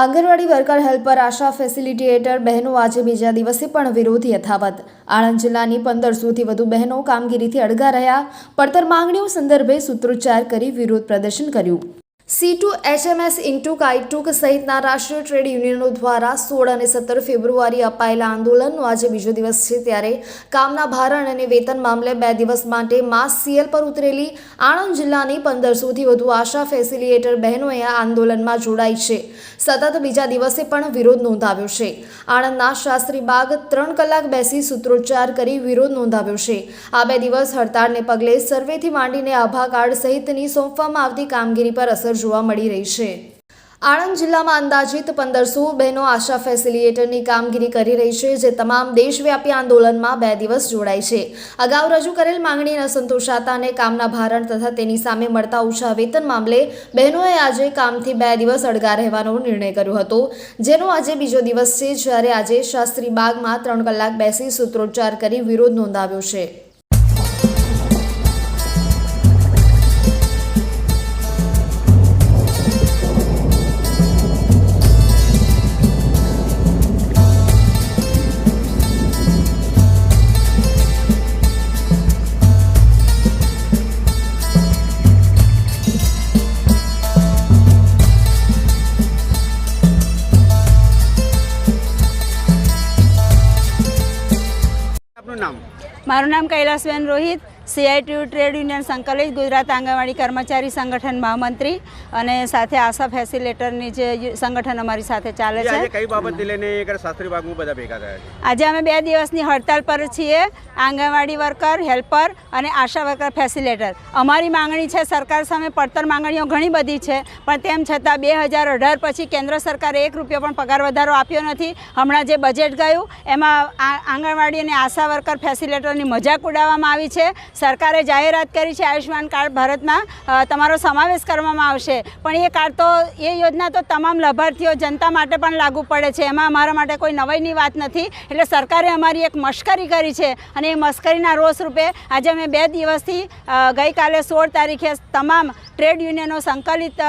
Anganwadi worker helper ASHA facilitator બહેનો આજે બીજા દિવસે પણ વિરોધ યથાવત. આણંદ જિલ્લાની પંદરસોથી વધુ બહેનો કામગીરીથી અડગા રહ્યા. પડતર માંગણીઓ સંદર્ભે સૂત્રોચ્ચાર કરી વિરોધ પ્રદર્શન કર્યું. CITU HMS INTUC AITUC સહિતના રાષ્ટ્રીય ટ્રેડ યુનિયનો દ્વારા સોળ અને સત્તર ફેબ્રુઆરી અપાયેલા આંદોલનનો આજે બીજો દિવસ છે ત્યારે કામના ભારણ અને વેતન મામલે બે દિવસ માટે માસ સીએલ પર ઉતરેલી આણંદ જિલ્લાની પંદરસોથી વધુ આશા ફેસિલિટેટર બહેનોએ આ આંદોલનમાં જોડાઈ છે. સતત બીજા દિવસે પણ વિરોધ નોંધાવ્યો છે. આણંદના શાસ્ત્રી બાગ ત્રણ કલાક બેસી સૂત્રોચ્ચાર કરી વિરોધ નોંધાવ્યો છે. આ બે દિવસ હડતાળને પગલે સર્વેથી માંડીને આભા કાર્ડ સહિતની સોંપવામાં આવતી કામગીરી પર અસર જોવા મળી રહી છે. આણંદ જિલ્લામાં અંદાજિત પંદરસો બહેનો આશા ફેસિલિટેટરની કામગીરી કરી રહી છે, જે તમામ દેશવ્યાપી આંદોલનમાં બે દિવસ જોડાય છે. અગાઉ રજૂ કરેલ માંગણી ન અને કામના ભારણ તથા તેની સામે મળતા ઓછા વેતન મામલે બહેનોએ આજે કામથી બે દિવસ અડગા રહેવાનો નિર્ણય કર્યો હતો. જેનો આજે બીજો દિવસ છે, જ્યારે આજે શાસ્ત્રી બાગમાં ત્રણ કલાક બેસી સૂત્રોચ્ચાર કરી વિરોધ નોંધાવ્યો છે. આપનું નામ? મારું નામ Kailasben Rohit. CITU trade union સંકલિત ગુજરાત આંગણવાડી કર્મચારી સંગઠન મહામંત્રી અને સાથે આશા ફેસિલેટરની જે સંગઠન અમારી સાથે ચાલે છે. કઈ બાબતને લઈને શાસ્ત્રી બાગમાં બધા ભેગા થયા છે? આજે અમે બે દિવસની હડતાલ પર છીએ આંગણવાડી વર્કર હેલ્પર અને આશા વર્કર ફેસિલેટર. અમારી માંગણી છે સરકાર સામે પડતર માંગણીઓ ઘણી બધી છે પણ તેમ છતાં બે હજાર અઢાર પછી કેન્દ્ર સરકારે એક રૂપિયો પણ પગાર વધારો આપ્યો નથી. હમણાં જે બજેટ ગયું એમાં આ- આંગણવાડી અને આશા વર્કર ફેસિલેટરની મજાક ઉડાવવામાં આવી છે. સરકારે જાહેરાત કરી છે આયુષ્યમાન કાર્ડ ભારતમાં તમારો સમાવેશ કરવામાં આવશે. પણ એ કાર્ડ તો, એ યોજના તો તમામ લાભાર્થીઓ જનતા માટે પણ લાગુ પડે છે. એમાં અમારા માટે કોઈ નવાઈની વાત નથી. એટલે સરકારે અમારી એક મશ્કરી કરી છે. અને એ મશ્કરીના રોષ રૂપે આજે અમે બે દિવસથી ગઈકાલે સોળ તારીખે તમામ ટ્રેડ યુનિયનો સંકલિત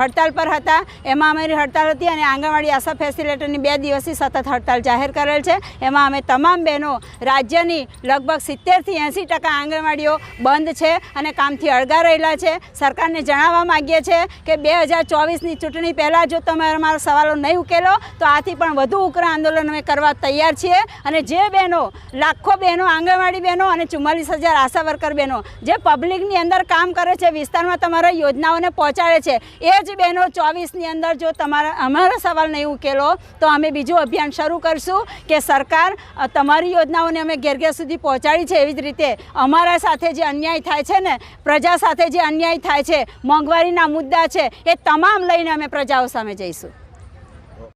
હડતાલ પર હતા. એમાં અમારી હડતાલ હતી અને આંગણવાડી આશા ફેસિલેટરની બે દિવસથી સતત હડતાલ જાહેર કરેલ છે. એમાં અમે તમામ બહેનો રાજ્યની લગભગ સિત્તેરથી એંસી ટકા આંગણવાડીઓ બંધ છે અને કામથી અળગા રહેલા છે. સરકારને જણાવવા માગીએ છીએ કે બે હજાર ચોવીસની ચૂંટણી પહેલાં જો તમે અમારા સવાલો નહીં ઉકેલો, તો આથી પણ વધુ ઉગ્ર આંદોલન અમે કરવા તૈયાર છીએ. અને જે બહેનો, લાખો બહેનો, આંગણવાડી બહેનો અને ચુમ્માલીસ હજાર આશા વર્કર બહેનો, જે પબ્લિકની અંદર કામ કરે છે, વિસ્તારમાં તમારા યોજનાઓને પહોંચાડે છે. એ જ બહેનો ચોવીસની અંદર જો તમારા, અમારા સવાલ નહીં ઉકેલો, તો અમે બીજું અભિયાન શરૂ કરશું કે સરકાર તમારી યોજનાઓને અમે ઘેર ઘેર સુધી પહોંચાડી છે એવી જ રીતે અમારા સાથે જે અન્યાય થાય છે ને, પ્રજા સાથે જે અન્યાય થાય છે, મોંઘવારીના મુદ્દા છે, એ તમામ લઈને અમે પ્રજાઓ સામે જઈશું.